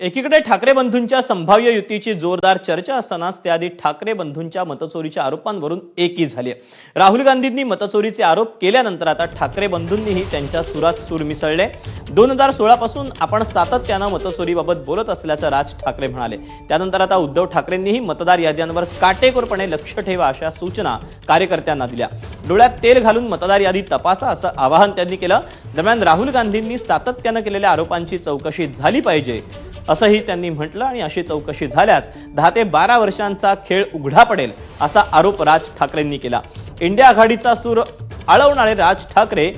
एकीकडे ठाकरे बंधूंच्या संभाव्य युतीची जोरदार चर्चा असतानाच त्याआधी ठाकरे बंधूंच्या मतचोरीच्या आरोपांवरून एकी झाली आहे. राहुल गांधींनी मतचोरीचे आरोप केल्यानंतर आता ठाकरे बंधूंनीही त्यांच्या सुरात सूर मिसळले. दोन हजार सोळा पासून आपण सातत्यानं मतचोरीबाबत बोलत असल्याचं राज ठाकरे म्हणाले. त्यानंतर आता उद्धव ठाकरेंनीही मतदार याद्यांवर काटेकोरपणे लक्ष ठेवा अशा सूचना कार्यकर्त्यांना दिल्या. डोळ्यात तेल घालून मतदार यादी तपासा असं आवाहन त्यांनी केलं. दरम्यान राहुल गांधींनी सातत्यानं केलेल्या आरोपांची चौकशी झाली पाहिजे. असंही त्यांनी म्हटलं आणि अशी चौकशी झाल्यास दहा ते बारा वर्षांचा खेळ उघडा पडेल असा आरोप राज ठाकरेंनी केला. इंडिया आघाडीचा सूर आळवणारे राज ठाकरे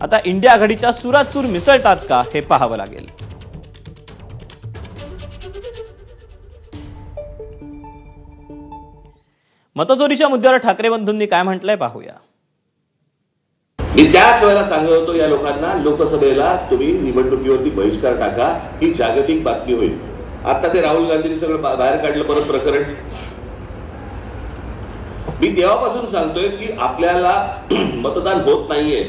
आता इंडिया आघाडीच्या सुरात सूर मिसळतात का हे पाहावं लागेल. मतचोरीच्या मुद्द्यावर ठाकरे बंधूंनी काय म्हटलंय पाहूया. मी त्याच वेळेला सांगत होतो या लोकांना लोकसभेला तुम्ही निवडणुकीवरती बहिष्कार टाका ही जागतिक बातमी होईल. आता ते राहुल गांधींनी सगळं बाहेर काढलं परत प्रकरण. मी तेव्हापासून सांगतोय की आपल्याला मतदान होत नाहीये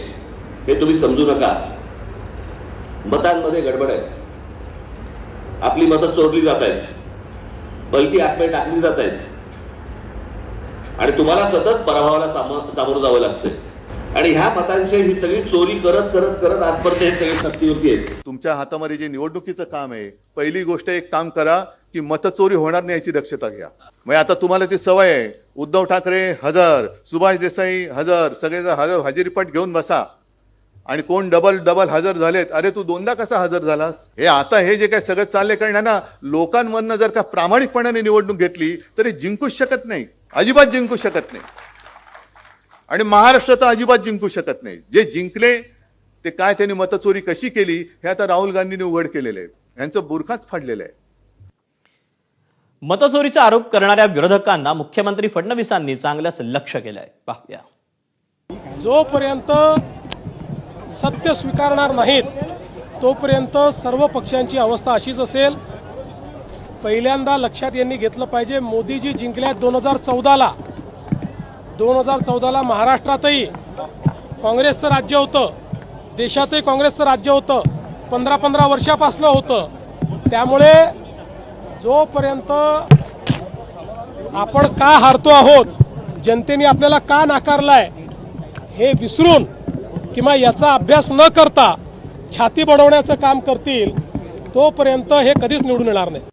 हे तुम्ही समजू नका. मतांमध्ये गडबड आहे. आपली मतं चोरली जात आहेत. बलकी आत्मे टाकली जात आहेत. आणि तुम्हाला सतत पराभवाला सामोरं जावं लागतंय. आणि ह्या मतांची ही सगळी चोरी करत करत करत आजपर्यंत हे सगळे सत्तेवरती आहेत तुमच्या हातामध्ये जे निवडणुकीचं काम आहे पहिली गोष्ट एक काम करा की मतचोरी होणार नाही याची दक्षता घ्या. म्हणजे आता तुम्हाला ती सवय आहे उद्धव ठाकरे हजर सुभाष देसाई हजर सगळे हजर हजेरीपट घेऊन बसा. आणि कोण डबल डबल हजर झालेत अरे तू दोनदा कसा हजर झालास? हे आता हे जे काय सगळं चाललंय कारण ना लोकांमधनं जर का प्रामाणिकपणाने निवडणूक घेतली तरी जिंकूच शकत नाही. अजिबात जिंकू शकत नाही. आणि महाराष्ट्र तर अजिबात जिंकू शकत नाही. जे जिंकले ते काय त्यांनी मतचोरी कशी केली हे आता राहुल गांधींनी उघड केलेलं आहे यांचं बुरखाच फाडलेलं आहे. मतचोरीचा आरोप करणाऱ्या विरोधकांना मुख्यमंत्री फडणवीसांनी चांगलंच लक्ष केलंय. पाहूया. जोपर्यंत सत्य स्वीकारणार नाहीत तोपर्यंत सर्व पक्षांची अवस्था अशीच असेल पहिल्यांदा लक्षात यांनी घेतलं पाहिजे मोदीजी जिंकल्यात दोन हजार चौदाला. दोन हजार चौदाला महाराष्ट्रातही काँग्रेसचं राज्य होतं. देशातही काँग्रेसचं राज्य होतं. पंधरा पंधरा वर्षापासनं होतं. त्यामुळे जोपर्यंत आपण का हारतो आहोत जनतेने आपल्याला का नाकारलाय हे विसरून किंवा याचा अभ्यास न करता छाती बनवण्याचं काम करतील तोपर्यंत हे कधीच निवडून येणार नाही.